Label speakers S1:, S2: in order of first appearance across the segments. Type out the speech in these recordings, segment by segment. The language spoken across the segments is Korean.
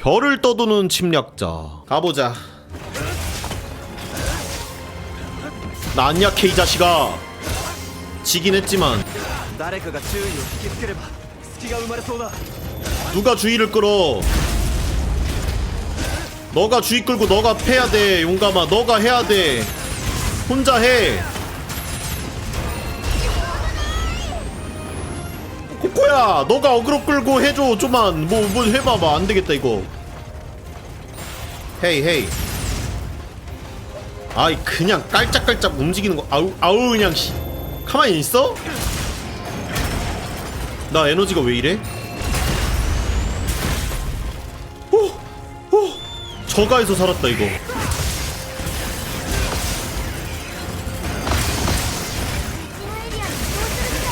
S1: 별을 떠도는 침략자. 가보자. 난약해 이 자식아. 지긴 했지만. 누가 주의를 끌어? 너가 주의 끌고 너가 패야 돼. 용감아 너가 해야 돼. 혼자 해. 야 너가 어그로 끌고 해줘 좀만 뭐 뭐 해봐봐 안 되겠다 이거 헤이 헤이 아이 그냥 깔짝깔짝 움직이는 거 아우 아우 그냥 씨 가만히 있어? 나 에너지가 왜 이래? 오! 오! 저가에서 살았다 이거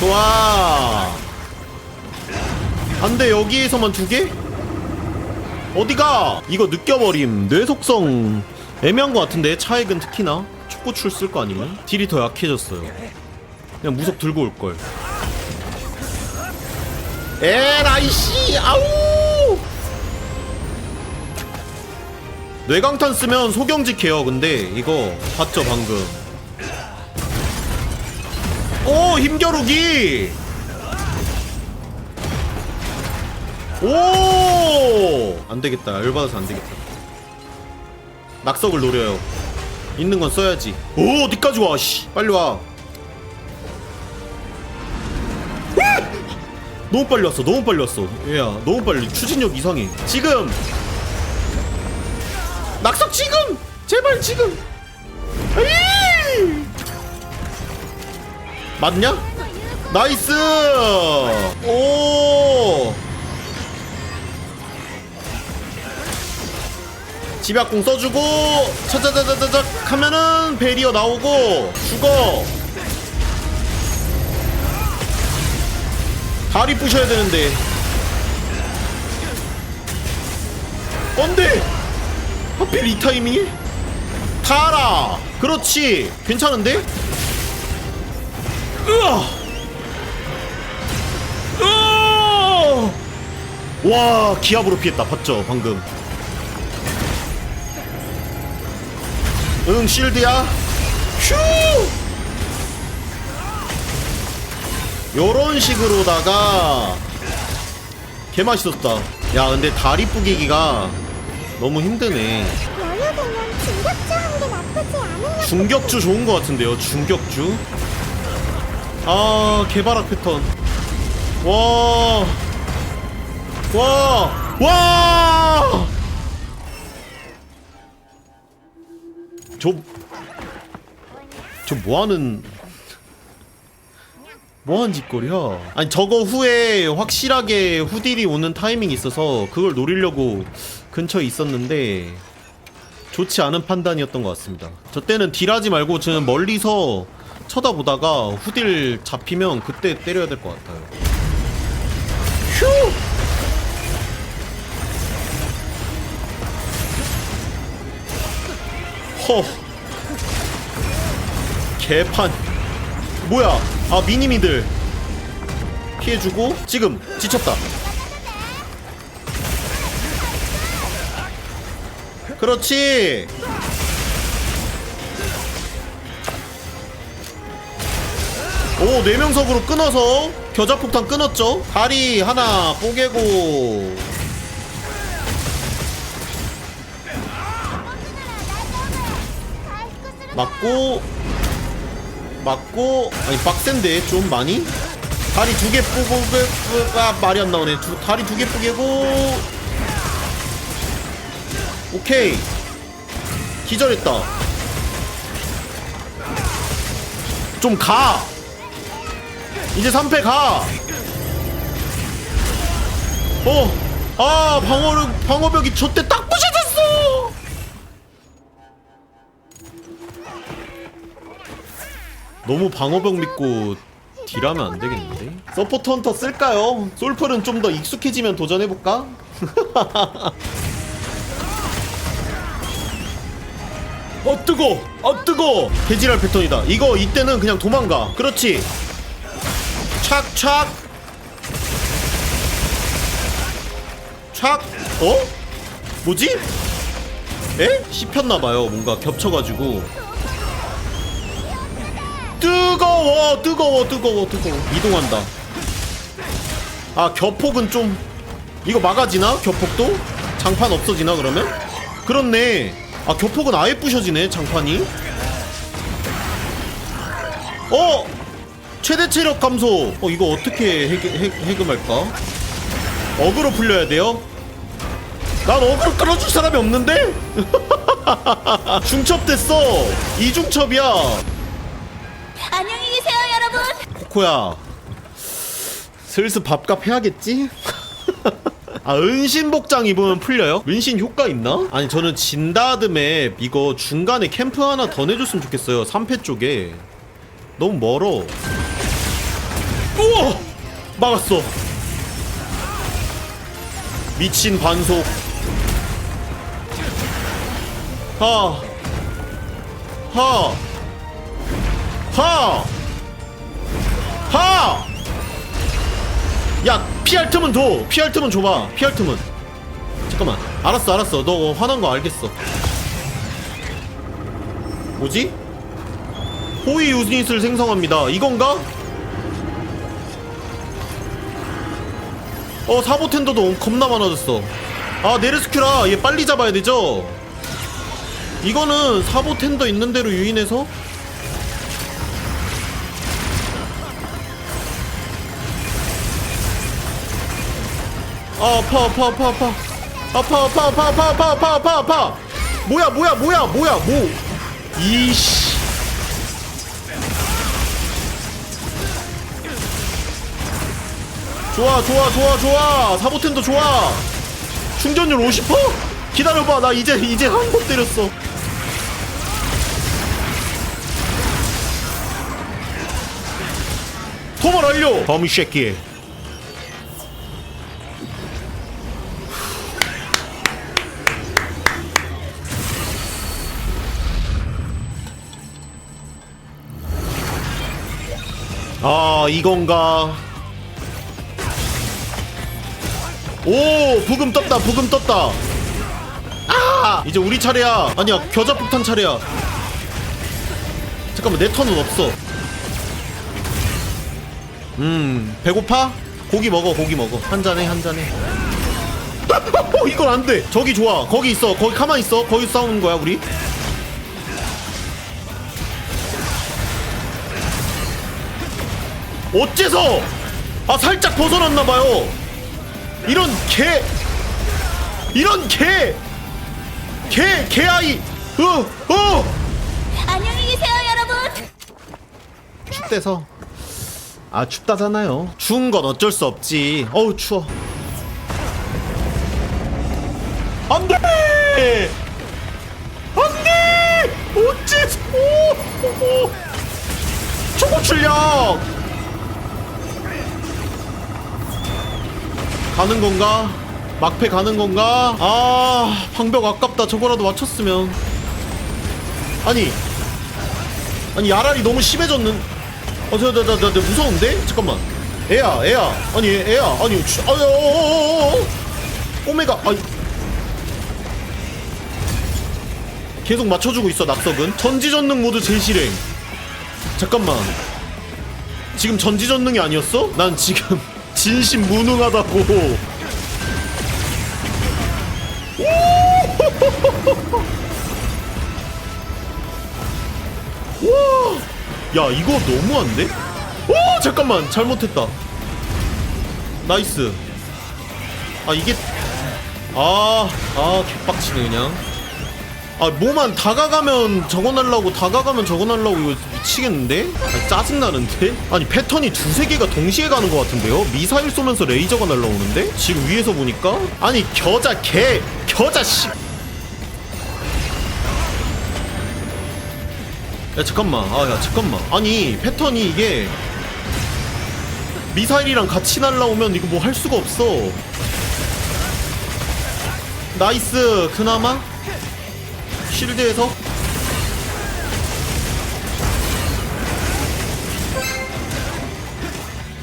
S1: 좋아 안돼 여기에서만 두 개? 어디가? 이거 느껴버림. 뇌속성. 애매한 것 같은데 차액은 특히나. 촉구출 쓸 거 아니면? 딜이 더 약해졌어요. 그냥 무속 들고 올걸. 에라이씨 아우! 뇌강탄 쓰면 소경직 해요 근데. 이거 봤죠 방금? 오 힘겨루기 오! 안 되겠다. 열받아서 안 되겠다. 낙석을 노려요. 있는 건 써야지. 오 어디까지 와 씨. 빨리 와. 너무 빨리 왔어. 너무 빨리 왔어. 얘야 너무 빨리. 추진력 이상해. 지금! 낙석 지금! 제발 지금! 에이! 맞냐? 나이스! 오 집약공 써주고 차차차차차차 하면은 베리어 나오고 죽어. 다리 부셔야 되는데. 안돼 하필 이 타이밍에? 타라! 그렇지. 괜찮은데? 으아! 와 기압으로 피했다. 봤죠 방금 응 실드야. 휴 요런 식으로다가 개 맛있었다. 야 근데 다리 뿌기기가 너무 힘드네.
S2: 여유 되면 중격주 하는 게 나쁘지 않은
S1: 중격주 좋은 것 같은데요 중격주? 아 개발학 패턴. 와. 와! 와! 저, 저 뭐하는, 뭐하는 짓거리야? 아니, 저거 후에 확실하게 후딜이 오는 타이밍이 있어서 그걸 노리려고 근처에 있었는데, 좋지 않은 판단이었던 것 같습니다. 저 때는 딜하지 말고 저는 멀리서 쳐다보다가 후딜 잡히면 그때 때려야 될 것 같아요. 휴! 허. 개판. 뭐야? 아 미니미들 피해주고 지금 지쳤다. 그렇지. 오, 네 명석으로 끊어서 겨자폭탄 끊었죠? 다리 하나 뽀개고 맞고 맞고 아니 빡센데 좀 많이? 다리 두 개 뿌고 아 말이 안 나오네. 두, 다리 두 개 뿌개고. 오케이. 기절했다. 좀 가. 이제 3패 가. 어! 아 방어력 방어벽이 저때 딱 부셔졌어 너무 방어벽 믿고 딜하면 안 되겠는데? 서포트 헌터 쓸까요? 솔플은 좀 더 익숙해지면 도전해볼까? 어 뜨거! 어 뜨거! 개지랄 패턴이다 이거 이때는 그냥 도망가 그렇지 착착 착 어? 뭐지? 에? 씹혔나봐요 뭔가 겹쳐가지고 뜨거워 뜨거워 뜨거워 뜨거워 이동한다 아 겹폭은 좀 이거 막아지나? 겹폭도? 장판 없어지나 그러면? 그렇네 아 겹폭은 아예 부셔지네 장판이 어! 최대 체력 감소 어 이거 어떻게 해해 해금할까? 어그로 풀려야 돼요? 난 어그로 끌어줄 사람이 없는데? 중첩됐어 이중첩이야
S2: 안녕히
S1: 코코야 슬슬 밥값 해야겠지? 아 은신 복장 입으면 풀려요? 은신 효과 있나? 아니 저는 진다드맵 이거 중간에 캠프 하나 더 내줬으면 좋겠어요 3패 쪽에 너무 멀어 우와! 막았어 미친 반속 하 하! 하! 하! 야 피할 틈은 줘 피할 틈은 줘봐. 피할 틈은. 잠깐만. 알았어 알았어. 너 화난 거 알겠어. 뭐지? 호위 유닛을 생성합니다. 이건가? 어 사보텐더도 겁나 많아졌어. 아 네르스큐라. 얘 빨리 잡아야 되죠? 이거는 사보텐더 있는 대로 유인해서 아, 아파 아파 아파 아파 아파 아파 아파 아파 아파 아파 아파 아파 뭐야 뭐야 뭐야 뭐야 뭐. 이씨. 좋아 좋아 좋아 좋아. 사보텐도 좋아. 충전율 50%? 기다려봐. 나 이제 이제 한 번 때렸어. 토벌 완료. 범이 새끼 아 이건가? 오 부금 떴다 부금 떴다. 아! 이제 우리 차례야. 아니야 겨자폭탄 차례야. 잠깐만 내 턴은 없어. 음 배고파? 고기 먹어 고기 먹어. 한 잔해 한 잔해. 어, 이건 안돼. 저기 좋아. 거기 있어. 거기 가만히 있어. 거기 싸우는 거야 우리 어째서? 아 살짝 벗어났나봐요. 이런 개. 이런 개. 개, 개아이. 어, 어
S2: 안녕히 계세요, 여러분.
S1: 춥대서. 아 춥다잖아요. 추운 건 어쩔 수 없지. 어우 추워. 안돼! 안돼! 어째서? 오, 오, 오. 초보 출력 가는 건가? 막패 가는 건가? 아 방벽 아깝다. 저거라도 맞췄으면. 아니 아니 야랄이 너무 심해졌는. 어저저저저 저, 저, 무서운데? 잠깐만. 애야 애야. 아니 애, 애야. 아니 주, 아유 어어어어 오메가 아니 계속 맞춰주고 있어 낙석은. 전지전능 모드 재실행 잠깐만. 지금 전지전능이 아니었어? 난 지금 진심 무능하다고 와, 야 이거 너무한데? 오 잠깐만 잘못했다. 나이스. 아 이게 아아 개빡치네 그냥. 아 뭐만 다가가면 저거 날라고 다가가면 저거 날라고 이거 미치겠는데? 아, 짜증나는데? 아니 패턴이 두세 개가 동시에 가는 것 같은데요? 미사일 쏘면서 레이저가 날라오는데? 지금 위에서 보니까? 아니 겨자 개 겨자 씨 야 잠깐만 아 야 잠깐만 아니 패턴이 이게 미사일이랑 같이 날라오면 이거 뭐 할 수가 없어 나이스 그나마 쉴드에서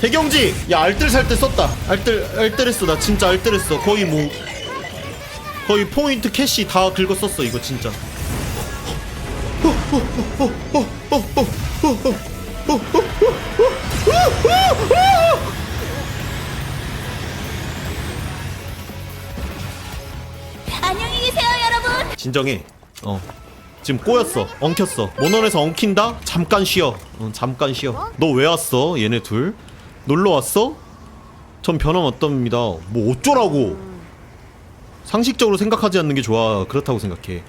S1: 대경지! 야 알뜰 살때 썼다. 알뜰 알뜰했어. 나 진짜 알뜰했어. 거의 뭐 거의 포인트 캐시 다 긁었었어 이거 진짜.
S2: 안녕히 계세요, 여러분.
S1: 진정해. 어. 지금 꼬였어. 엉켰어. 모넌에서 엉킨다? 잠깐 쉬어. 어, 잠깐 쉬어. 너 왜 왔어 얘네 둘? 놀러 왔어? 전 변함없답니다. 뭐 어쩌라고? 상식적으로 생각하지 않는 게 좋아. 그렇다고 생각해.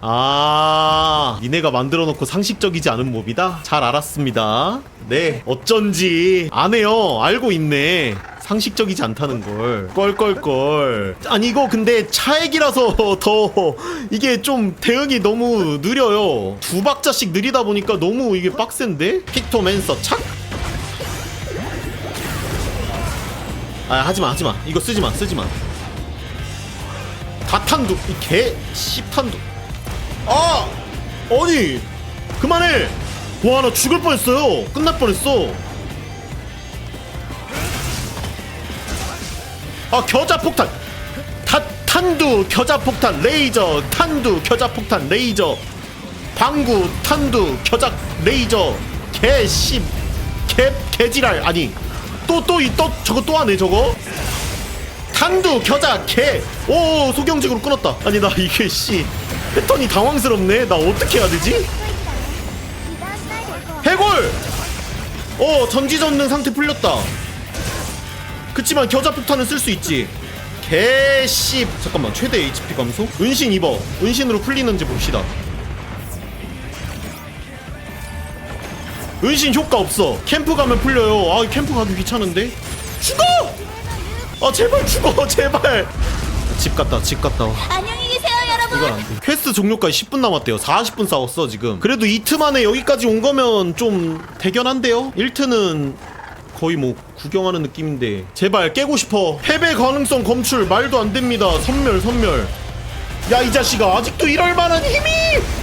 S1: 아 니네가 만들어 놓고 상식적이지 않은 몹이다? 잘 알았습니다. 네 어쩐지. 안 해요. 알고 있네. 상식적이지 않다는 걸. 껄껄껄. 아니 이거 근데 차액이라서 더 이게 좀 대응이 너무 느려요. 두 박자씩 느리다 보니까 너무 이게 빡센데? 픽토 맨서 착 아 하지마 하지마. 이거 쓰지마 쓰지마. 다탄두 이개 씹탄두. 아! 아니 그만해! 와 나 죽을 뻔했어요. 끝날 뻔했어. 아 겨자 폭탄. 다 탄두 겨자 폭탄 레이저 탄두 겨자 폭탄 레이저. 방구 탄두 겨자 레이저. 개씹 개 개지랄. 아니 또 또 이 또 저거 또 하네 저거. 탄두 겨자 개오 소경직으로 끊었다. 아니 나 이게 씨. 패턴이 당황스럽네. 나 어떻게 해야 되지? 해골! 어 전지 전능 상태 풀렸다. 그치만 겨자 폭탄은 쓸 수 있지. 개씨. 잠깐만 최대 HP 감소? 은신 입어. 은신으로 풀리는지 봅시다 은신 효과 없어 캠프 가면 풀려요 아 캠프 가기 귀찮은데 죽어 아 제발 죽어 제발 집 갔다 집 갔다 와
S2: 안녕히 계세요, 여러분.
S1: 이건 안 돼. 퀘스트 종료까지 10분 남았대요. 40분 싸웠어, 지금. 그래도 이트 만에 여기까지 온 거면 좀 대견한데요? 1트는 거의 뭐 구경하는 느낌인데. 제발 깨고 싶어. 패배 가능성 검출 말도 안 됩니다. 선멸, 선멸. 야, 이 자식아. 아직도 이럴 만한 힘이!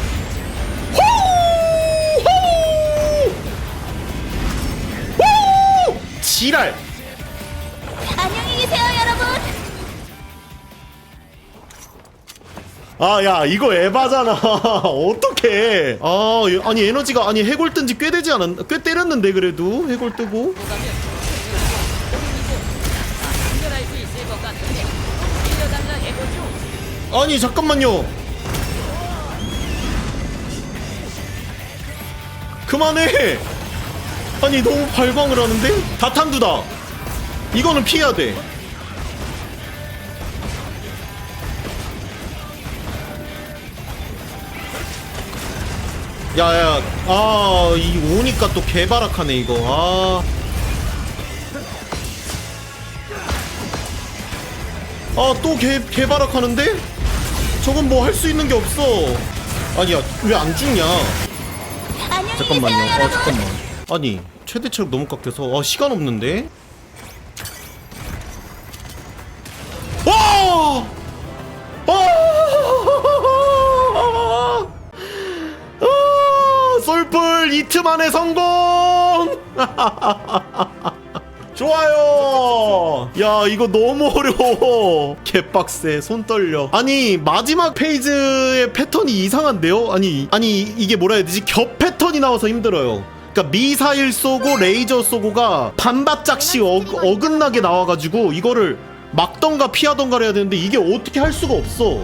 S1: 지랄!
S2: 안녕히 계세요, 여러분.
S1: 아, 야, 이거 에바잖아. 어떡해. 아, 예, 아니, 에너지가, 아니, 해골 뜬지 꽤 되지 않았, 꽤 때렸는데, 그래도. 해골 뜨고. 아니, 잠깐만요. 그만해. 아니, 너무 발광을 하는데? 다탄두다. 이거는 피해야 돼. 야야 아이 오니까 또 개바락하네 이거 아. 아또 개 개바락하는데? 저건 뭐 할 수 있는 게 없어. 아니야 왜 안 죽냐? 잠깐만요. 아. 잠깐만. 아니 최대 체력 너무 깎여서 아 시간 없는데. 와! 아! 아! 솔플 이트 만에 성공! 좋아요. 야 이거 너무 어려워. 개빡세. 손 떨려. 아니 마지막 페이지의 패턴이 이상한데요? 아니 아니 이게 뭐라 해야 되지? 겹 패턴이 나와서 힘들어요. 그러니까 미사일 쏘고 레이저 쏘고가 반바짝씩 어, 어긋나게 나와가지고 이거를 막던가 피하던가를 해야 되는데 이게 어떻게 할 수가 없어.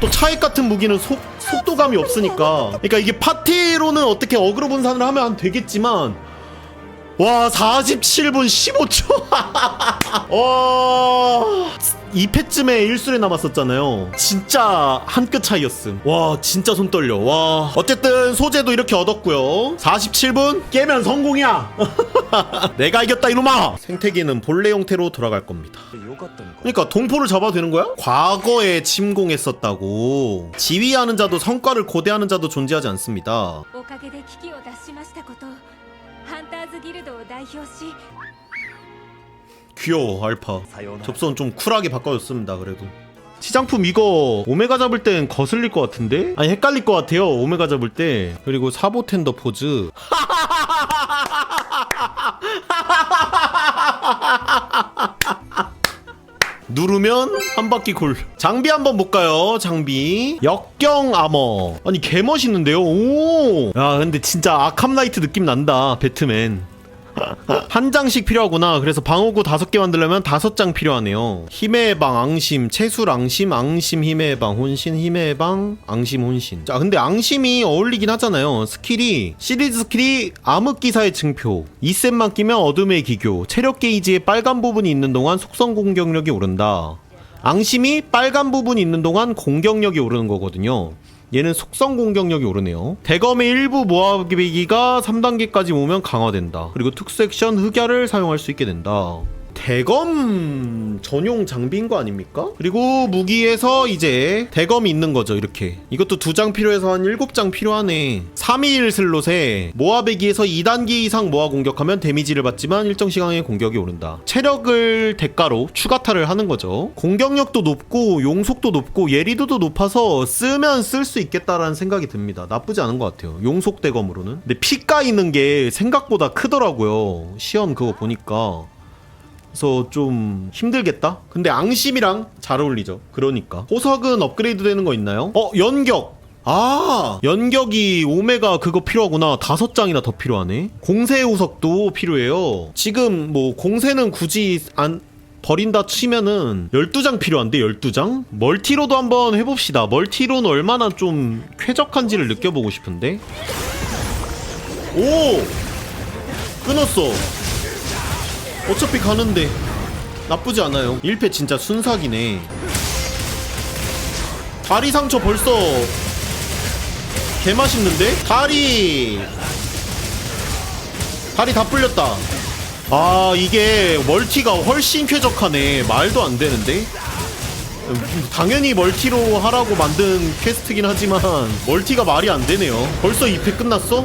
S1: 또 차익 같은 무기는 속, 속도감이 없으니까. 그러니까 이게 파티로는 어떻게 어그로 분산을 하면 되겠지만 와 47분 15초 와 2패쯤에 1술에 남았었잖아요 진짜 한 끗 차이였음 와 진짜 손 떨려 와 어쨌든 소재도 이렇게 얻었고요 47분 깨면 성공이야 내가 이겼다 이놈아 생태계는 본래 형태로 돌아갈 겁니다
S3: よかったのか
S1: 그러니까 동포를 잡아도 되는 거야? 과거에 침공했었다고 지휘하는 자도 성과를 고대하는 자도 존재하지 않습니다
S4: おかげで危機を脱しましたことハンターズギルドを代表し
S1: 귀여워 알파. 접선 좀 쿨하게 바꿔줬습니다 그래도. 시장품 이거 오메가 잡을 땐 거슬릴 것 같은데? 아니 헷갈릴 것 같아요 오메가 잡을 때. 그리고 사보 텐더 포즈. 누르면 한 바퀴 굴 장비 한번 볼까요 장비? 역경 아머 아니 개멋있는데요? 오야 근데 진짜 아캄라이트 느낌 난다 배트맨. 한 장씩 필요하구나. 그래서 방어구 다섯 개 만들려면 다섯 장 필요하네요. 힘의 해방, 앙심, 채술, 앙심, 앙심, 힘의 해방, 혼신, 힘의 해방, 앙심, 혼신. 자, 근데 앙심이 어울리긴 하잖아요. 스킬이 시리즈 스킬이 암흑기사의 증표, 2셋만 끼면 어둠의 기교, 체력 게이지에 빨간 부분이 있는 동안 속성 공격력이 오른다. 앙심이 빨간 부분이 있는 동안 공격력이 오르는 거거든요. 얘는 속성 공격력이 오르네요. 대검의 일부 모아비기가 3단계까지 오면 강화된다. 그리고 특수 액션 흑야를 사용할 수 있게 된다. 대검 전용 장비인 거 아닙니까? 그리고 무기에서 이제 대검이 있는 거죠 이렇게. 이것도 두 장 필요해서 한 7장 필요하네. 3일 슬롯에 모아배기에서 2단계 이상 모아 공격하면 데미지를 받지만 일정 시간에 공격이 오른다. 체력을 대가로 추가타를 하는 거죠. 공격력도 높고 용속도 높고 예리도도 높아서 쓰면 쓸 수 있겠다라는 생각이 듭니다. 나쁘지 않은 것 같아요 용속 대검으로는. 근데 피 까이는 게 생각보다 크더라고요. 시험 그거 보니까 그래서 좀 힘들겠다? 근데 앙심이랑 잘 어울리죠. 그러니까. 호석은 업그레이드 되는 거 있나요? 어, 연격! 아, 연격이 오메가 그거 필요하구나. 다섯 장이나 더 필요하네. 공세 후석도 필요해요. 지금 뭐 공세는 굳이 안 버린다 치면은 12장 필요한데 12장? 멀티로도 한번 해봅시다. 멀티로는 얼마나 좀 쾌적한지를 느껴보고 싶은데. 오! 끊었어. 어차피 가는데. 나쁘지 않아요. 1패 진짜 순삭이네. 다리 상처 벌써. 개맛있는데? 다리! 다리 다 풀렸다. 아 이게 멀티가 훨씬 쾌적하네. 말도 안 되는데? 음, 당연히 멀티로 하라고 만든 퀘스트긴 하지만 멀티가 말이 안 되네요. 벌써 2패 끝났어?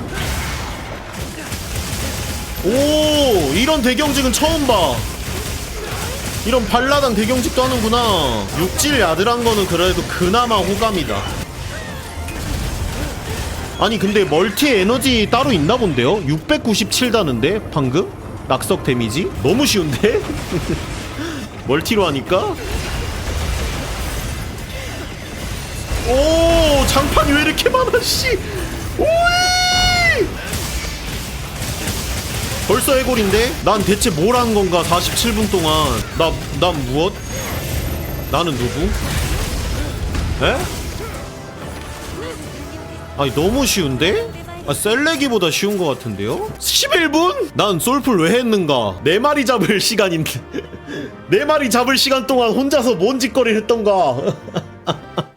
S1: 오 이런 대경직은 처음 봐 이런 발라당 대경직도 하는구나 육질 야들한 거는 그래도 그나마 호감이다 아니 근데 멀티 에너지 따로 있나 본데요? 697다는데 방금? 낙석 데미지? 너무 쉬운데? 멀티로 하니까? 오 장판이 왜 이렇게 많아 씨 오이 벌써 해골인데? 난 대체 뭘 한 건가 47분 동안 나, 난 무엇? 나는 누구? 에? 아니 너무 쉬운데? 아 셀레기보다 쉬운 것 같은데요? 11분? 난 솔플 왜 했는가? 네 마리 잡을 시간인데 네 마리 잡을 시간 동안 혼자서 뭔 짓거리를 했던가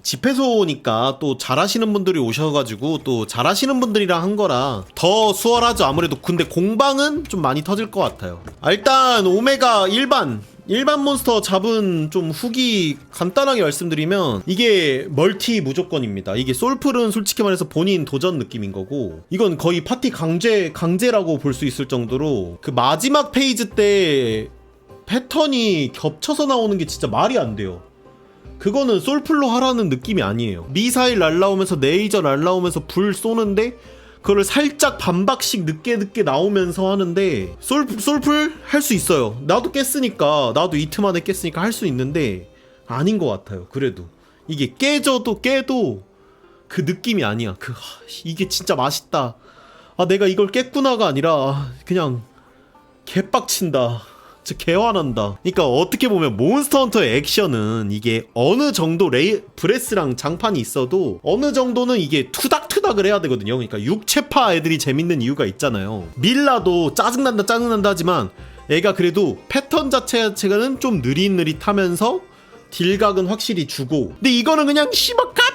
S1: 집회소니까 또 잘하시는 분들이 오셔가지고 또 잘하시는 분들이랑 한 거라 더 수월하죠. 아무래도 근데 공방은 좀 많이 터질 것 같아요. 아, 일단 오메가 일반 일반 몬스터 잡은 좀 후기 간단하게 말씀드리면 이게 멀티 무조건입니다. 이게 솔플은 솔직히 말해서 본인 도전 느낌인 거고 이건 거의 파티 강제 강제라고 볼 수 있을 정도로 그 마지막 페이지 때 패턴이 겹쳐서 나오는 게 진짜 말이 안 돼요 그거는 솔플로 하라는 느낌이 아니에요. 미사일 날라오면서 레이저 날라오면서 불 쏘는데 그걸 살짝 반박씩 늦게 늦게 나오면서 하는데 솔, 솔플 할 수 있어요. 나도 깼으니까 나도 이틀 만에 깼으니까 할 수 있는데 아닌 것 같아요. 그래도 이게 깨져도 깨도 그 느낌이 아니야. 그 하, 이게 진짜 맛있다. 아 내가 이걸 깼구나가 아니라 그냥 개빡친다. 진짜 개화난다. 그러니까 어떻게 보면 몬스터 헌터의 액션은 이게 어느 정도 레이 브레스랑 장판이 있어도 어느 정도는 이게 투닥투닥을 해야 되거든요. 그러니까 육체파 애들이 재밌는 이유가 있잖아요. 밀라도 짜증난다 짜증난다 하지만 애가 그래도 패턴 자체는 좀 느릿느릿하면서 딜각은 확실히 주고 근데 이거는 그냥 씨발 갑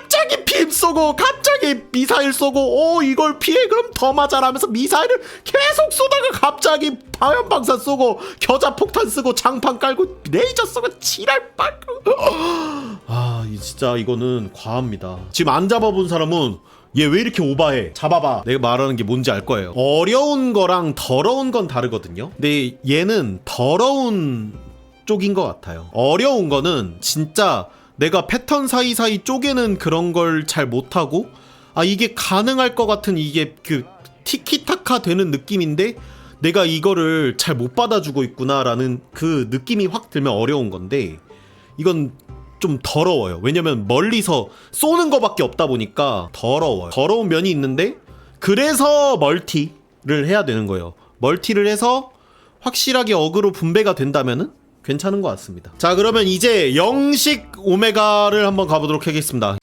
S1: 빔 쏘고 갑자기 미사일 쏘고 오 이걸 피해 그럼 더 맞아라면서 미사일을 계속 쏘다가 갑자기 화염방사 쏘고 겨자 폭탄 쓰고 장판 깔고 레이저 쏘고 지랄 빨고 아이 진짜 이거는 과합니다 지금 안 잡아본 사람은 얘 왜 이렇게 오바해? 잡아봐. 내가 말하는 게 뭔지 알 거예요. 어려운 거랑 더러운 건 다르거든요. 근데 얘는 더러운 쪽인 것 같아요. 어려운 거는 진짜 내가 패턴 사이사이 쪼개는 그런 걸 잘 못하고 아 이게 가능할 것 같은 이게 그 티키타카 되는 느낌인데 내가 이거를 잘 못 받아주고 있구나라는 그 느낌이 확 들면 어려운 건데 이건 좀 더러워요. 왜냐면 멀리서 쏘는 거밖에 없다 보니까 더러워요. 더러운 면이 있는데 그래서 멀티를 해야 되는 거예요. 멀티를 해서 확실하게 어그로 분배가 된다면은 괜찮은 것 같습니다. 자 그러면 이제 영식 오메가를 한번 가보도록 하겠습니다.